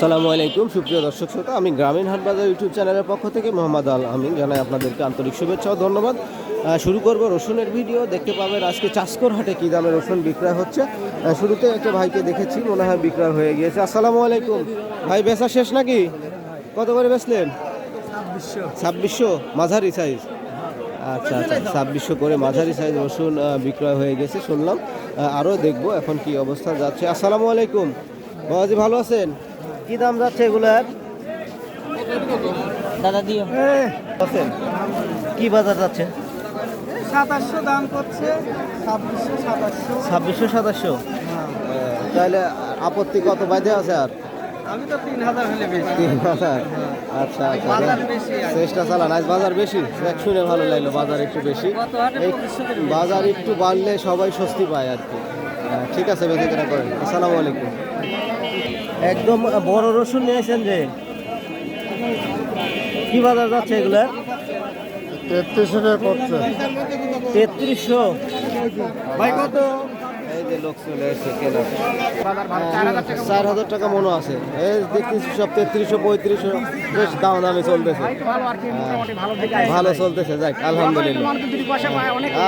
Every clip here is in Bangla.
আসসালামু আলাইকুম, সুপ্রিয় দর্শক শ্রোতা। আমি গ্রামীণ হাট বাজার ইউটিউব চ্যানেলের পক্ষ থেকে মোহাম্মদ আল আমিন। জানাই আপনাদেরকে আন্তরিক শুভেচ্ছা ও ধন্যবাদ। শুরু করব রসুনের ভিডিও। দেখতে পাবেন আজকে চাষকর হাটে কী দামে রসুন বিক্রয় হচ্ছে। শুরুতে একটা ভাইকে দেখেছি, মনে হয় বিক্রয় হয়ে গিয়েছে। আসসালামু আলাইকুম। ভাই, বেচা শেষ নাকি? কত করে বেচলেন? ছাব্বিশশো। মাঝারি সাইজ আচ্ছা আচ্ছা ছাব্বিশশো করে মাঝারি সাইজ রসুন বিক্রয় হয়ে গেছে, শুনলাম। আরও দেখব এখন কি অবস্থা যাচ্ছে। আসসালামু আলাইকুম। বাবাজি, ভালো আছেন? কি দাম যাচ্ছে এগুলার? দাদা দিও। আছেন কি বাজার যাচ্ছে? সাতাশশো দাম করছে ছাব্বিশশো সাতাশশো। ছাব্বিশশো সাতাশশো? তাহলে আপত্তি কত বাইদে আছে আর? আমি তো তিন হাজার হলে বেশি। তিন হাজার? আচ্ছা আচ্ছা বাজার বেশি আর কি। চেষ্টা চালান আজ বাজার বেশি? দেখ শুনে ভালো লাগল বাজার একটু বেশি। বাজার একটু বাড়লে সবাই স্বস্তি পায় আর কি। হ্যাঁ, ঠিক আছে বেঁচে করেন। আসসালামু আলাইকুম। একদম বড় রসুন নিয়েছেন যে। কি বাজার যাচ্ছে এগুলা তেত্রিশশো টাকা পড়ছে। তেত্রিশশো? ভাই কত? এই যে লোক চলে এসছে কেনা। চার হাজার টাকা মনে আছে। এই দেখতেছি সব তেত্রিশশো পঁয়ত্রিশশো বেশ দাম দামে চলতেছে। হ্যাঁ, ভালো চলতেছে যাক আলহামদুলিল্লাহ।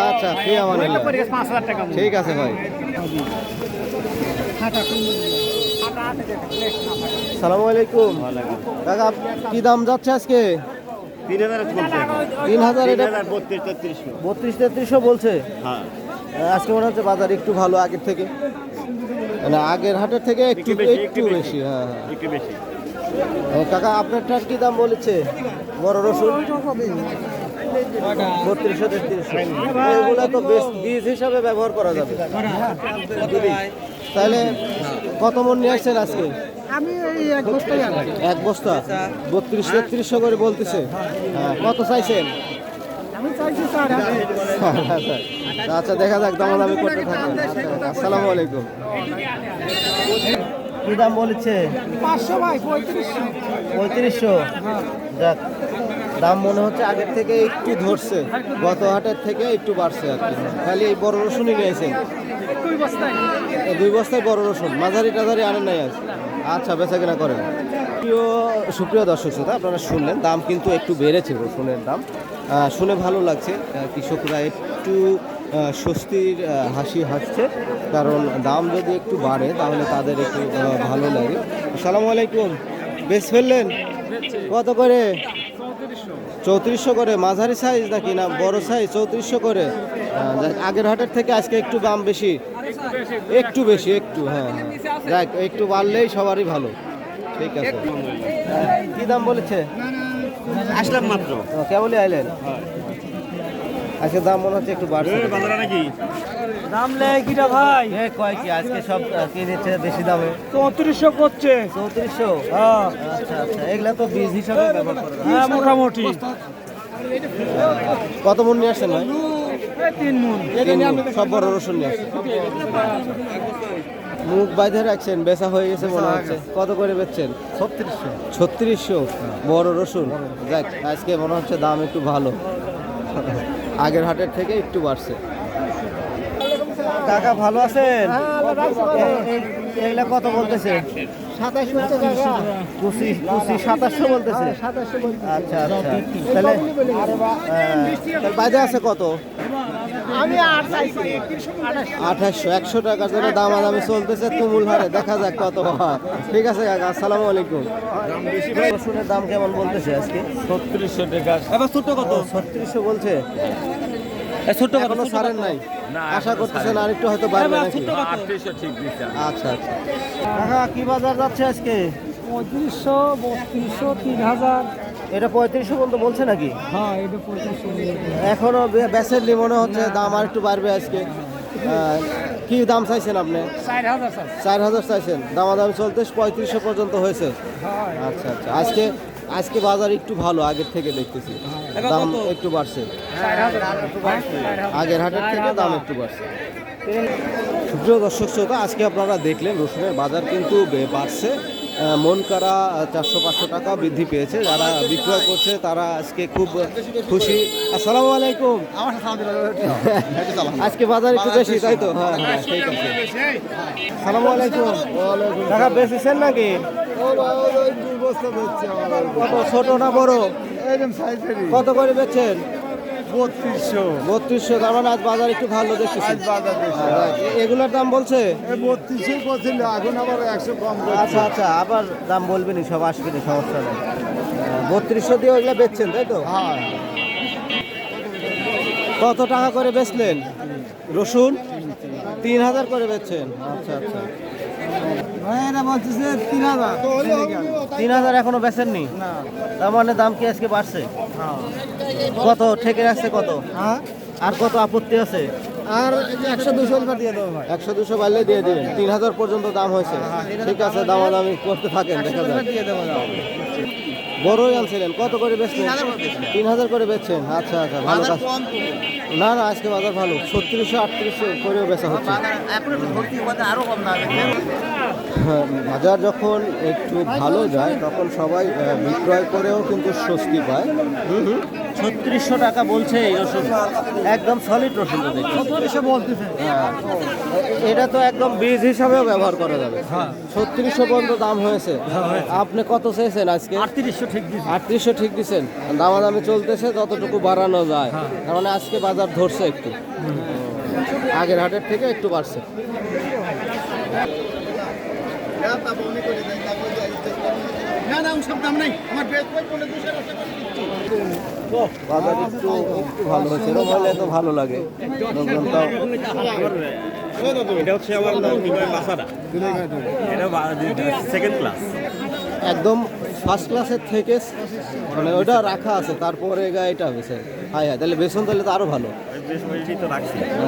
আচ্ছা ঠিক আমার ঠিক আছে ভাই। সালামু আলাইকুম। কাকা কি দাম যাচ্ছে আজকে? তিন হাজার এটা বত্রিশ তেত্রিশশো বলছে? হ্যাঁ। আজকে মনে হচ্ছে বাজার একটু ভালো আগের থেকে। মানে আগের হাটের থেকে একটু একটু বেশি, হ্যাঁ হ্যাঁ। একটু বেশি। এ, কাকা আপনারটার কি দাম বলেছে? বড় রসুন? বত্রিশশো তেত্রিশশো। এগুলো তো বেশ বীজ হিসাবে ব্যবহার করা যাবে। তাহলে কত মন নিয়ে আসছেন আজকে? এক বস্তা? বত্রিশ তেত্রিশশো করে বলতেছে। হ্যাঁ, কত চাইছেন? আচ্ছা দেখা যাক দাম দামি করতে থাকেন। আচ্ছা, আসসালামু আলাইকুম। কি দাম বলেছে? পাঁচশো ভাই পঁয়ত্রিশশো। পঁয়ত্রিশশো? যাক। দাম মনে হচ্ছে আগের থেকে একটু ধরছে গত হাটের থেকে একটু বাড়ছে আর কি। খালি এই বড় রসুনই নিয়েছেন দুই বস্তায়? দুই বস্তায় বড় রসুন মাঝারি টাঝারি আনেন নাই আছে আচ্ছা বেচা কেনা করেন। প্রিয় সুপ্রিয় দর্শক শ্রোতা আপনারা শুনলেন দাম কিন্তু একটু বেড়েছে রসুনের দাম। শুনে ভালো লাগছে কৃষকরা একটু স্বস্তির হাসি হাসছে। কারণ দাম যদি একটু বাড়ে তাহলে তাদের একটু ভালো লাগে। আসসালামু আলাইকুম। বেশ ফেললেন? কত করে? চৌত্রিশশো করে মাঝারি সাইজ নাকি না বড় সাইজ চৌত্রিশশো করে। আগের হাটের থেকে আজকে একটু দাম বেশি। একটু বেশি একটু হ্যাঁ হ্যাঁ। যাক একটু বাড়লেই সবারই ভালো। ঠিক আছে। কি দাম বলেছে? আসলাম মাত্র। কেমন কেবলই আইলেন? আজকে দাম মনে হচ্ছে একটু বাড়ছে। নাকি? দাম লেয় কিটা ভাই? এ, কয় কি আজকে সব কিনেছে বেশি দামে? চৌত্রিশশো করছে। চৌত্রিশশো? হ্যাঁ। আচ্ছা আচ্ছা এগুলা তো বীজ হিসাবে ব্যবহার করে হ্যাঁ মোটামুটি। কত মন নিয়ে আসছেন ভাই? তিন মন। সব বড় রসুন নিয়ে আসছেন। মুখ বাইধে রাখছেন বেচা হয়ে গেছে মনে হচ্ছে। কত করে বেচছেন? ছত্রিশশো। ছত্রিশশো? বড় রসুন। যাক আজকে মনে হচ্ছে দাম একটু ভালো। আগের হাটের থেকে একটু বাড়ছে। কাকা ভালো আছেন? এ- এগুলা কত বলতেছে? সাতাশশো পঁচিশ সাতাশশো বলতেছে? আচ্ছা আচ্ছা। তাহলে হ্যাঁ, তাহলে বাইরে আছে কত? আমি আর চাইছি। আঠাশশো একশো টাকা করে দামাদামি চলতেছে তুমুল হারে। দেখা যাক কত হয়। ঠিক আছে কাকা আসসালামু আলাইকুম। রসুনের দাম কেমন বলতেছে আজকে? ছত্রিশশো টাকা। এবার ছোট কত? ছত্রিশশো বলছে? ছোট ছাড়েন নাই। আশা করতেছেন আর একটু হয়তো বাড়বে নাকি? আচ্ছা আচ্ছা। কাকা কি বাজার যাচ্ছে আজকে? পঁয়ত্রিশশো বত্রিশশো তিন হাজার। এটা পঁয়ত্রিশশো পর্যন্ত বলছে নাকি? হ্যাঁ এটা পঁয়ত্রিশশো এখনও বেসেরলি মনে হচ্ছে দাম আর একটু বাড়বে আজকে। কি দাম চাইছেন আপনি? চার হাজার চাইছেন। দামাদামি চলতে পঁয়ত্রিশশো পর্যন্ত হয়েছে। হ্যাঁ। আচ্ছা আচ্ছা। আজকে আজকে বাজার একটু ভালো আগের থেকে দেখতেছি। দাম একটু বাড়ছে। আগের হাটের থেকে দাম একটু বাড়ছে। সুপ্রিয় দর্শক শ্রোতা আজকে আপনারা দেখলেন রসুনের বাজার কিন্তু বাড়ছে। মন কারা চারশো পাঁচশো টাকা বৃদ্ধি পেয়েছে। যারা বিক্রয় করছে তারা আজকে খুব খুশি। আসসালামু আলাইকুম। আজকে বাজার একটু বেশি তাই তো? হ্যাঁ হ্যাঁ ঠিক আছে সালামু আলাইকুম। টাকা বেশিছেন নাকি? কত ছোট না বড়? কত করে বেচছেন বত্রিশশো। বত্রিশশো তার মানে আজ বাজার একটু ভালো দেখতেছি। এগুলোর দাম বলছে? বত্রিশশো করছিল এখন আবার একশো কম আচ্ছা আচ্ছা আবার দাম বলবেনি সব আসবেনি সমস্যা নেই। বত্রিশশো দিয়ে ওইগুলো বেচছেন তাই তো? হ্যাঁ। কত টাকা করে বেচলেন? রসুন? তিন হাজার করে বেচছেন। আচ্ছা আচ্ছা। বলতেছে তিন হাজার। তিন হাজার এখনও বেচেননি? তার মানে দাম কি আজকে বাড়ছে? কত? ঠেকে রাখছে কত? হ্যাঁ। আর কত আপত্তি আছে? আর একশো দুশো দিয়ে দেবো ভাই। একশো দুশো বাড়লে দিয়ে দিবেন। তিন হাজার পর্যন্ত দাম হয়েছে। ঠিক আছে দামাদামি করতে থাকেন দেখা দিয়ে বড়ই আনছিলেন কত করে বেচছেন তিন হাজার করে বেচছেন? আচ্ছা আচ্ছা ভালো কাজ। না না আজকে বাজার ভালো। ছত্রিশশো আটত্রিশশো করেও বেচা হচ্ছে। হ্যাঁ, বাজার যখন একটু ভালো যায় তখন সবাই বিক্রয় করেও কিন্তু স্বস্তি পায়। ছত্রিশশো টাকা বলছে এই রসুন একদম সলিড রসুন তো হ্যাঁ। এটা তো একদম বীজ হিসাবেও ব্যবহার করা যাবে। ছত্রিশশো পর্যন্ত দাম হয়েছে। আপনি কত চেয়েছেন আজকে? আটত্রিশশো ঠিক আটত্রিশশো ঠিক দিচ্ছেন দামাদামি চলতেছে যতটুকু বাড়ানো যায়। তার মানে আজকে বাজার ধরছে একটু। আগের হাটের থেকে একটু বাড়ছে। বাজার একটু একটু ভালো হয়েছে। এরকম হলে তো ভালো লাগে। এটা হচ্ছে আমার এটা সেকেন্ড ক্লাস একদম ফার্স্ট ক্লাসের থেকে মানে ওটা রাখা আছে তারপরে গা এটা হয়েছে হাই হাই তাহলে বেসন তাহলে তো আরও ভালো।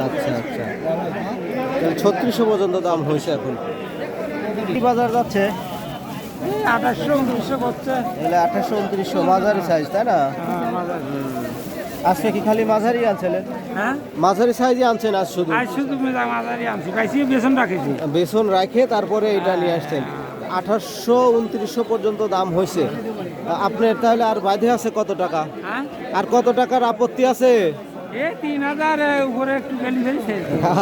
আচ্ছা আচ্ছা। তাহলে ছত্রিশশো পর্যন্ত দাম হয়েছে এখন। কি বাজার যাচ্ছে? আঠাশশো উনত্রিশশো করছে। এলে আঠাশশো উনত্রিশশো মাঝারি সাইজ তাই না? আজকে কি খালি মাঝারি আনছিলেন হ্যাঁ? মাঝারি আনছেন আজ শুধু? আর শুধু মাঝারি আনছি। পাইছি বেসন রাখেছি। বেসন রাখে তারপরে এটা নিয়ে আসছেন। আঠাশশো উনত্রিশশো পর্যন্ত দাম হয়েছে। আপনার তাহলে আর বাধে আছে কত টাকা? হ্যাঁ? আর কত টাকার আপত্তি আছে? তিন হাজার উপরে একটু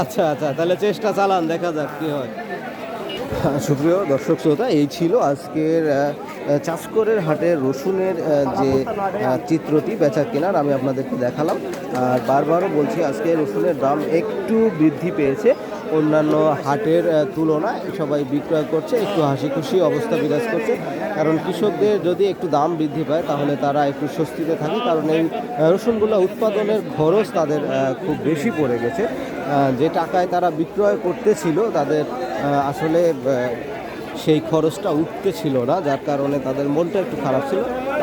আচ্ছা আচ্ছা তাহলে চেষ্টা চালান দেখা যাক কি হয়। সুপ্রিয় দর্শক শ্রোতা, এই ছিল আজকের চাষকরের হাটে রসুনের যে চিত্রটি বেচা কেনার, আমি আপনাদেরকে দেখালাম। আর বারবারও বলছি, আজকে রসুনের দাম একটু বৃদ্ধি পেয়েছে। অন্যান্য হাটের তুলনায় সবাই বিক্রয় করছে, একটু হাসি খুশি অবস্থা বিরাজ করছে। কারণ কৃষকদের যদি একটু দাম বৃদ্ধি পায়, তাহলে তারা একটু স্বস্তিতে থাকে। কারণ এই রসুনগুলো উৎপাদনের খরচ তাদের খুব বেশি পড়ে গেছে। যে টাকায় তারা বিক্রয় করতেছিল, তাদের আসলে সেই খরচটা উঠতে ছিল না। যার কারণে তাদের মনটা একটু খারাপ ছিল।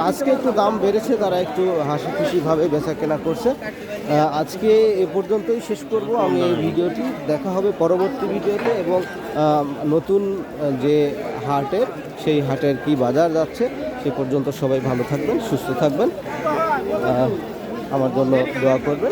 আজকে একটু দাম বেড়েছে, তারা একটু হাসি খুশিভাবে বেচা কেনা করছে আজকে এ পর্যন্তই শেষ করব। আমি এই ভিডিওটি দেখা হবে পরবর্তী ভিডিওতে এবং নতুন যে হাটের, সেই হাটের কি বাজার যাচ্ছে সে পর্যন্ত সবাই ভালো থাকবেন, সুস্থ থাকবেন। আমার জন্য দোয়া করবেন।